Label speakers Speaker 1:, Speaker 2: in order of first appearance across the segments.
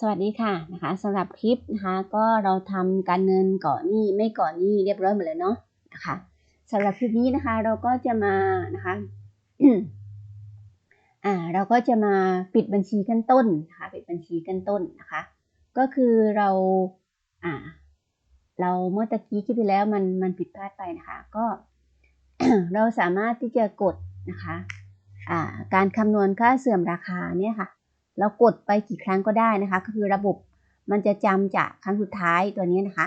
Speaker 1: สวัสดีค่ะนะคะสำหรับคลิปนะคะก็เราทำการเงินก่อนหนี้ไม่ก่อนหนี้เรียบร้อยหมดเลยเนาะนะคะสำหรับคลิปนี้นะคะเราก็จะมานะคะอ่าเราก็จะมาปิดบัญชีขั้นต้นนะคะปิดบัญชีขั้นต้นนะคะ ก็คือเราอ่าเราเมื่อตะกี้คลิปที่แล้วมันมันผิดพลาดไปนะคะ ก็เราสามารถที่จะกดนะคะอ่าการคำนวณค่าเสื่อมราคาเนี่ยค่ะ เรากดไปกี่ครั้งก็ได้นะคะ ก็คือระบบมันจะจำจากครั้งสุดท้ายตัวนี้นะคะ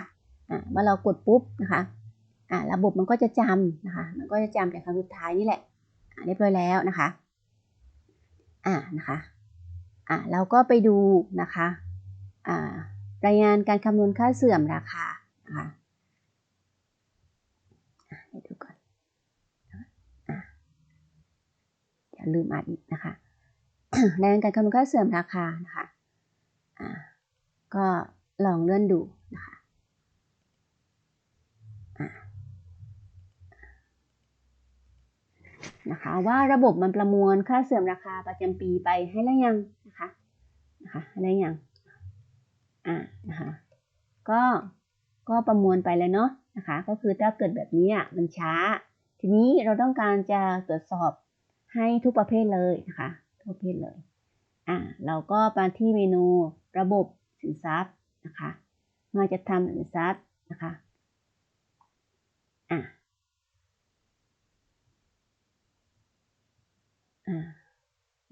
Speaker 1: อ่าเมื่อเรากดปุ๊บนะคะอ่าระบบมันก็จะจำนะคะ มันก็จะจำจากครั้งสุดท้ายนี่แหละอ่าเรียบร้อยแล้วนะคะอ่านะคะอ่าเราก็ไปดูนะคะอ่ารายงานการคำนวณค่าเสื่อมราคานะคะเดี๋ยวดูก่อนเดี๋ยวลืมอ่านอีกนะคะ รงานการคำนวณค่าเสื่อมราคานะคะอ่าก็ลองเลื่อนดูนะคะนะคะว่าระบบมันประมวลค่าเสื่อมราคาประจำปีไปให้แล้วยังนะคะนะคะให้แล้วยังอ่านะคะก็ก็ประมวลไปเลยเนาะนะคะก็คือถ้าเกิดแบบนี้อะมันช้า ทีนี้เราต้องการจะตรวจสอบให้ทุกประเภทเลยนะคะ ทุกประเภทเลย อ่า เราก็มาที่เมนูระบบสินทรัพย์นะคะมาจะทำสินทรัพย์นะคะ อ่าอ่า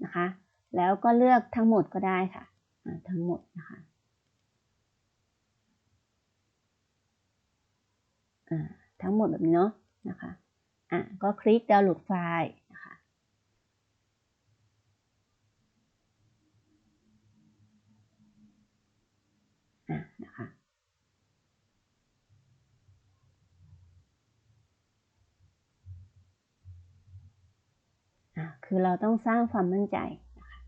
Speaker 1: นะคะ แล้วก็เลือกทั้งหมดก็ได้ค่ะ อ่า ทั้งหมดนะคะ อ่า ทั้งหมดแบบนี้เนาะ นะคะ อะก็คลิกดาวน์โหลดไฟล์นะคะอะนะคะอะ คือเราต้องสร้างความมั่นใจนะคะ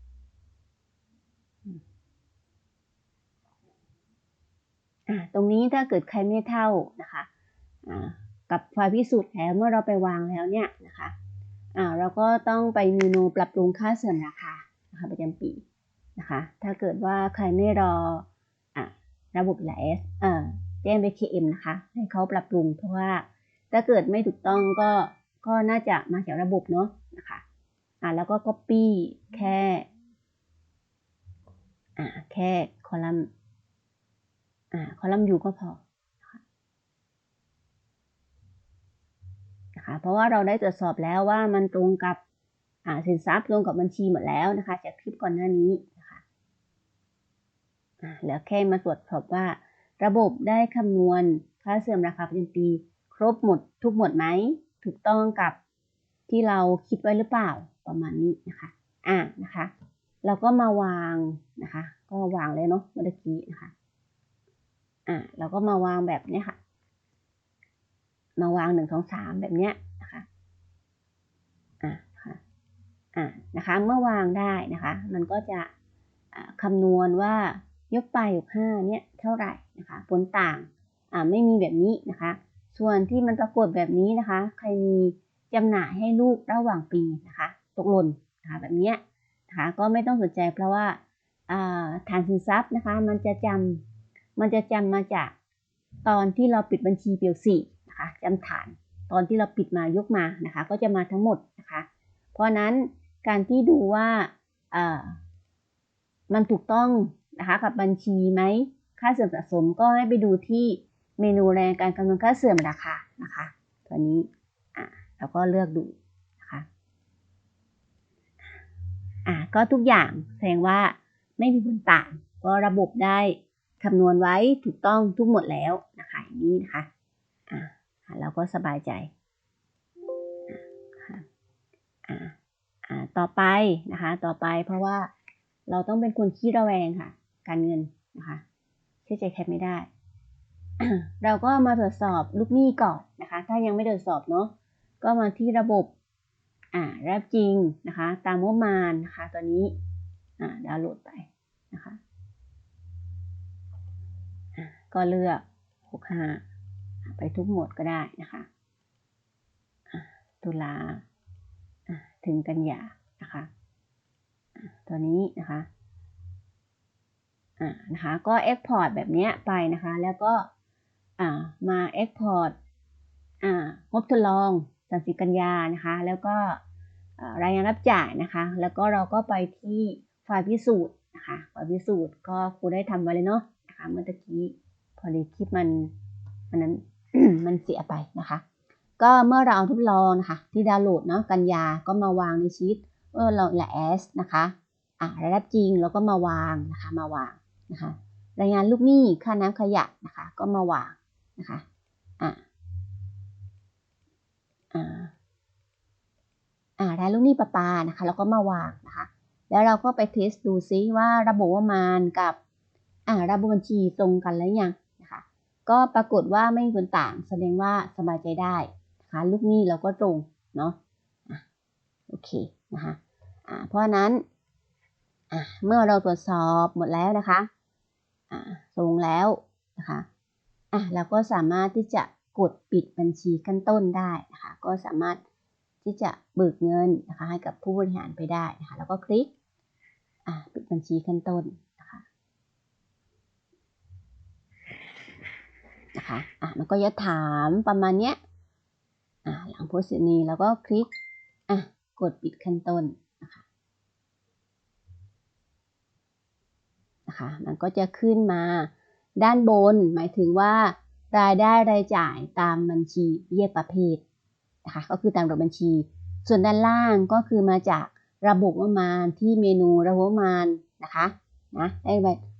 Speaker 1: อะตรงนี้ถ้าเกิดใครไม่เท่านะคะกับไฟล์พิสูจน์แล้วเมื่อเราไปวางแล้วเนี่ยนะคะอ่าเราก็ต้องไปเมนูปรับปรุงค่าเสื่อมราคานะคะประจำปีนะคะถ้าเกิดว่าใครไม่รออ่าระบบหลายเอ่อแจ้งไป KM นะคะ ให้เขาปรับปรุงเพราะว่าถ้าเกิดไม่ถูกต้องก็ก็น่าจะมาจากระบบเนาะนะคะ อ่าแล้วก็ copy แค่อ่าแค่คอลัมน์อ่าคอลัมน์ U ก็พอนะคะเพราะว่าเราได้ตรวจสอบแล้วว่ามันตรงกับสินทรัพย์ตรงกับบัญชีหมดแล้วนะคะ จากคลิปก่อนหน้านี้นะคะแล้วแค่มาตรวจสอบว่า ระบบได้คำนวณค่าเสื่อมราคาประจำปี ครบหมดทุกหมดไหม ถูกต้องกับที่เราคิดไว้หรือเปล่า ประมาณนี้นะคะอ่านะคะเราก็มาวางนะคะ ก็วางเลยเนาะเมื่อกี้นะคะอ่าเราก็มาวางแบบนี้ค่ะ มาวางหนึ่งสองสามแบบเนี้ยนะคะอะค่ะอะนะคะ เมื่อวางได้นะคะ มันก็จะคำนวณว่ายกไปยกห้าเนี่ยเท่าไหร่นะคะผลต่างอ่าไม่มีแบบนี้นะคะ ส่วนที่มันปรากฏแบบนี้นะคะ ใครมีจำหน่ายให้ลูกระหว่างปีนะคะ ตกหล่นนะคะแบบนี้นะคะก็ไม่ต้องสนใจเพราะว่าฐานสินทรัพย์นะคะมันจะจำมันจะจำมาจากตอนที่เราปิดบัญชีเปียวสี่นะคะจำฐานตอนที่เราปิดมายกมานะคะก็จะมาทั้งหมดนะคะเพราะนั้นการที่ดูว่ามันถูกต้องนะคะกับบัญชีไหมค่าเสื่อมสะสมก็ให้ไปดูที่เมนูแรงการคำนวณค่าเสื่อมราคานะคะตัวนี้อ่าก็เลือกดูนะคะ อ่าก็ทุกอย่างแสดงว่าไม่มีผลต่างก็ระบบได้คำนวณไว้ถูกต้องทุกหมดแล้วนะคะอย่างนี้นะคะอ่าเราก็สบายใจอะอะต่อไปนะคะต่อไปเพราะว่าเราต้องเป็นคนขี้ระแวงค่ะ การเงินนะคะเชื่อใจใครไม่ได้ เราก็มาตรวจสอบลูกหนี้ก่อนนะคะ ถ้ายังไม่ตรวจสอบเนาะก็มาที่ระบบ อ่ารับจริงนะคะตามงบมานนะคะตัวนี้อ่าดาวน์โหลดไปนะคะก็เลือก 65 ไปทุกหมวดก็ได้นะคะตุลาถึงกันยานะคะตัวนี้นะคะนะคะก็ export แบบเนี้ยไปนะคะ แล้วก็มา export อ่างบทดลอง30กันยานะคะ แล้วก็ รายงานรับจ่ายนะคะ แล้วก็เราก็ไปที่ไฟล์พิสูจน์นะคะไฟล์พิสูจน์ก็ครูได้ทำไว้เลยเนาะนะคะเมื่อตะกี้พอดีคลิปมันมันนั้นมันเสียไปนะคะ ก็เมื่อเราเอาทดลองนะคะที่ดาวน์โหลดเนาะกันยาก็มาวางในชีตเออเราและแอสนะคะอ่ารายรับจริงเราก็มาวางนะคะมาวางนะคะรายงานลูกหนี้ค่าน้ำขยะนะคะก็มาวางนะคะอ่าอ่าอ่า รายลูกหนี้ประปานะคะเราก็มาวางนะคะแล้วเราก็ไปเทสดูซิว่าระบบประมาณกับอ่าระบบบัญชีตรงกันแล้วยังนะคะก็ปรากฏว่าไม่มีผลต่างแสดงว่าสบายใจได้นะคะลูกหนี้เราก็ตรงเนาะอะโอเคนะคะอ่าเพราะนั้นอะเมื่อเราตรวจสอบหมดแล้วนะคะอ่าตรงแล้วนะคะอะเราก็สามารถที่จะกดปิดบัญชีขั้นต้นได้นะคะก็สามารถ ที่จะเบิกเงินนะคะให้กับผู้บริหารไปได้นะคะแล้วก็คลิกปิดบัญชีขั้นต้นนะคะนะคะอะมันก็จะถามประมาณเนี้ยอะหลังโพสต์นี้แล้วก็คลิกอะกดปิดขั้นต้นนะคะนะคะมันก็จะขึ้นมาด้านบนหมายถึงว่ารายได้รายจ่ายตามบัญชีแยกประเภท นะคะก็คือตามระบบบัญชี ส่วนด้านล่างก็คือมาจากระบบประมาณที่เมนูระบบประมาณนะคะนะได้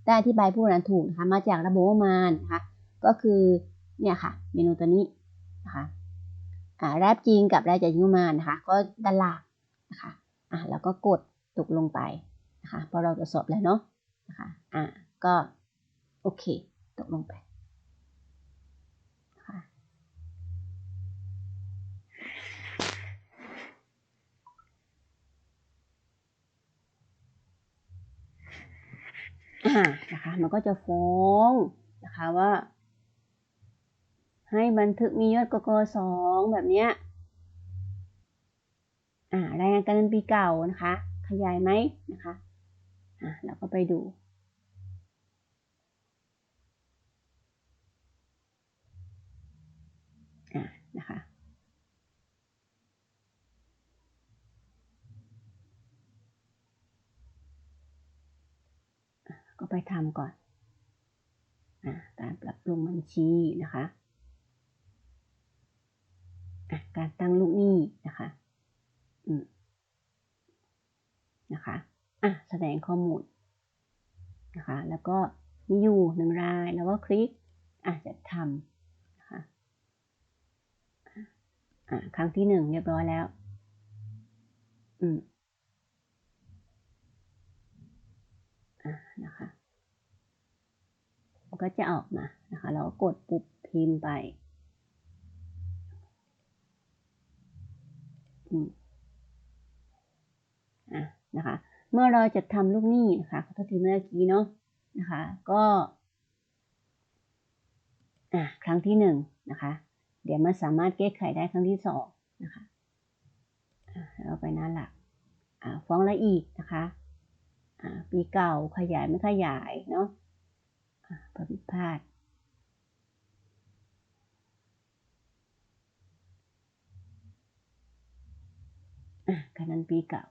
Speaker 1: ได้อธิบายผู้นั้นถูกนะคะมาจากระบบประมาณนะคะก็คือเนี่ยค่ะเมนูตัวนี้นะคะอ่าแรบจริงกับรายจ่ายจริงมาณนะคะก็ด้านล่างนะคะอ่าแล้วก็กดตกลงไปนะคะพอเราตรวจสอบแล้วเนาะนะคะอ่าก็โอเคตกลงไปนะคะ อ่านะคะ มันก็จะฟ้องนะคะว่า ให้บันทึกมียอดกกสองแบบเนี้ยอ่ารายงานการเงินปีเก่านะคะ ขยายไหมนะคะอ่าเราก็ไปดูอ่านะคะ ก็ไปทำก่อนอการปรับปรุงบัญชีนะคะอะการตั้งลูกหนี้นะคะอืมนะคะอะแสดงข้อมูลนะคะแล้วก็มีอยู่หนึ่งรายแล้วก็คลิกอะจะทำนะคะอะครั้งที่หนึ่งเรียบร้อยแล้วอืม อะนะคะก็จะออกมานะคะ เราก็กดปุ๊บพิมพ์ไปอืมอะนะคะ เมื่อเราจะทำลูกหนี้นะคะขอโทษทีเมื่อกี้เนาะนะคะ ก็อะครั้งที่หนึ่งนะคะ เดี๋ยวมันสามารถแก้ไขได้ครั้งที่สองนะคะเราไปหน้าหลักอ่าฟ้องละอีกนะคะ ปีเก่าขยายไม่ขยายเนาะอ่าผิพาดอะการนันปีเก่า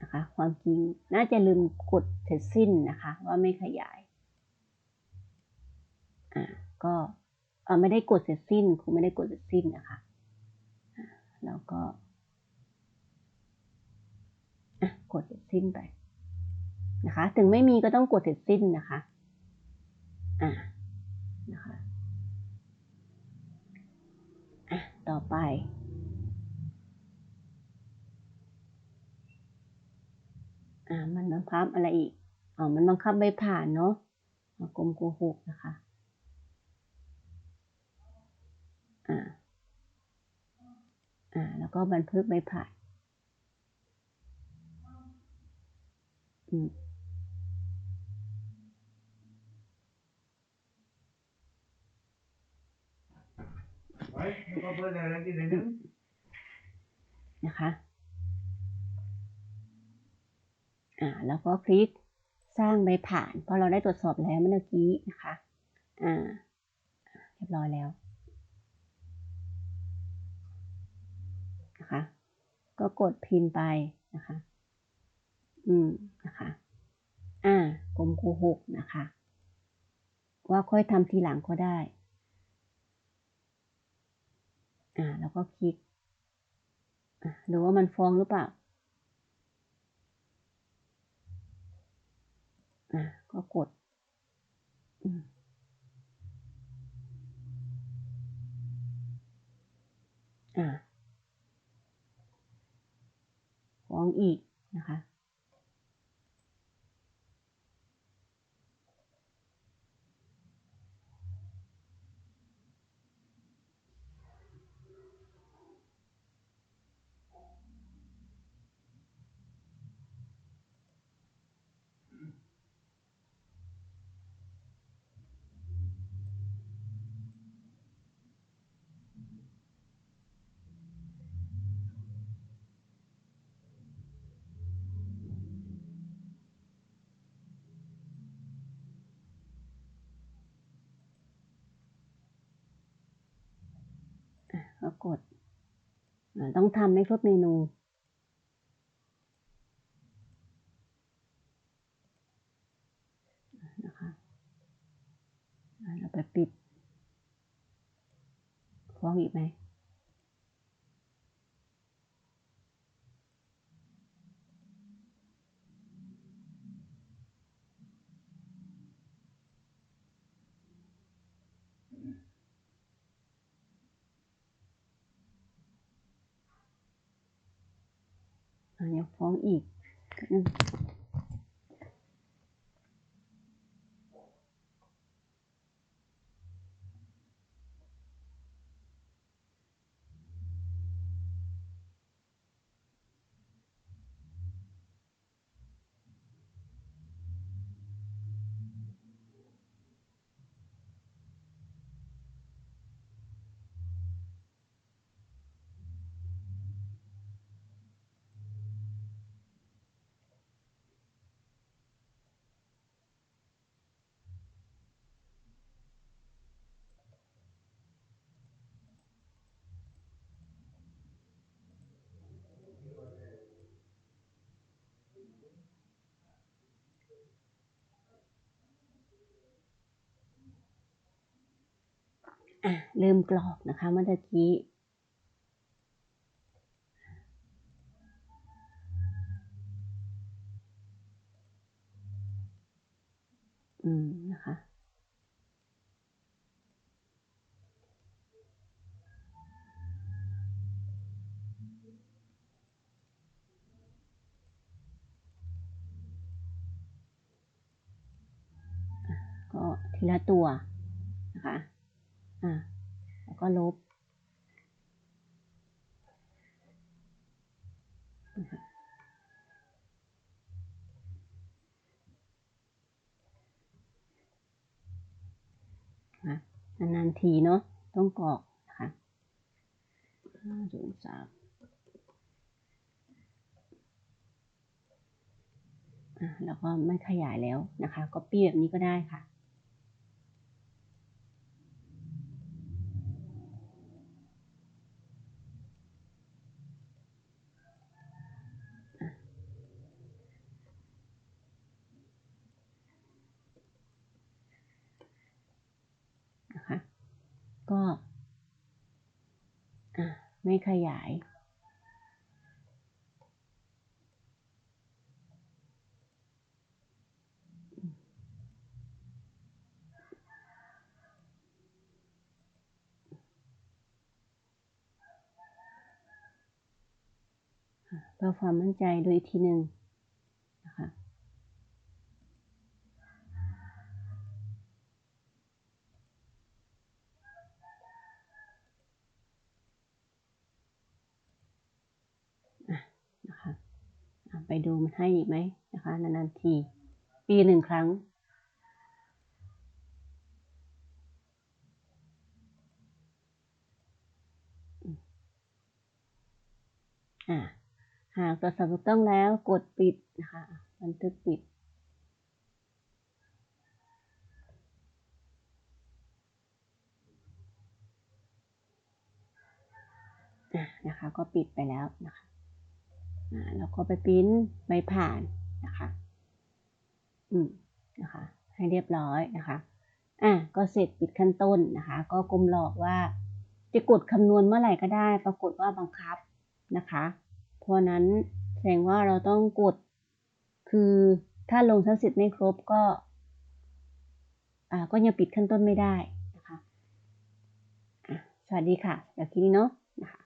Speaker 1: นะคะความจริงน่าจะลืมกดเสร็จสิ้นนะคะว่าไม่ขยายอ่าก็ไม่ได้กดเสร็จสิ้นคงไม่ได้กดเสร็จสิ้นนะคะแล้วก็กดเสร็จสิ้นไป นะคะ ถึงไม่มีก็ต้องกดเสร็จสิ้นนะคะ อ่านะคะอะต่อไปอ่ามันบังคับอะไรอีก อ๋อ มันบังคับใบผ่านเนาะกรมโกหกนะคะ อ่า อ่า แล้วก็บันทึกใบผ่านอืม นะคะอ่าแล้วก็คลิกสร้างใบผ่านเพราะเราได้ตรวจสอบแล้วเมื่อกี้นะคะอ่าเรียบร้อยแล้วนะคะก็กดพิมพ์ไปนะคะอืมนะคะอ่ากลมคูหกนะคะ ว่าค่อยทำทีหลังก็ได้ อ่าแล้วก็คลิกอ่าดูว่ามันฟ้องหรือเปล่าอ่าก็กดอ่าฟ้องอีกนะคะ อะ ก็กด ต้องทำให้ครบเมนูนะคะอ่าเราไปปิด ฟ้องอีกไหม อ่ายังฟ้องอีก อะเริ่มกรอกนะคะเมื่อกี้ อืมนะคะ ก็ ทีละตัวนะคะอะแล้วก็ลบนะคะนานๆทีเนาะต้องกรอกนะคะห้าศูนย์สามอะแล้วก็ไม่ขยายแล้วนะคะก็ปี้แบบนี้ก็ได้ค่ะ ก็อะ ไม่ขยาย เพื่อความมั่นใจดูอีกทีหนึ่ง ไปดูมันให้อีกไหมนะคะนานๆที ปีหนึ่งครั้ง หากตรวจสอบถูกต้องแล้วกดปิดนะคะบันทึกปิดนะคะก็ปิดไปแล้วนะคะ แล้วก็ไปปริ้นใบผ่านนะคะอืมนะคะให้เรียบร้อยนะคะอะก็เสร็จปิดขั้นต้นนะคะ ก็กลมหลอกว่าจะกดคำนวณเมื่อไหร่ก็ได้ ปรากฏว่าบังคับนะคะ เพราะนั้นแสดงว่าเราต้องกดคือถ้าลงทั้งสิทธิ์ไม่ครบก็อ่าก็ยังปิดขั้นต้นไม่ได้นะคะอะสวัสดีค่ะจากที่นี้เนาะนะคะ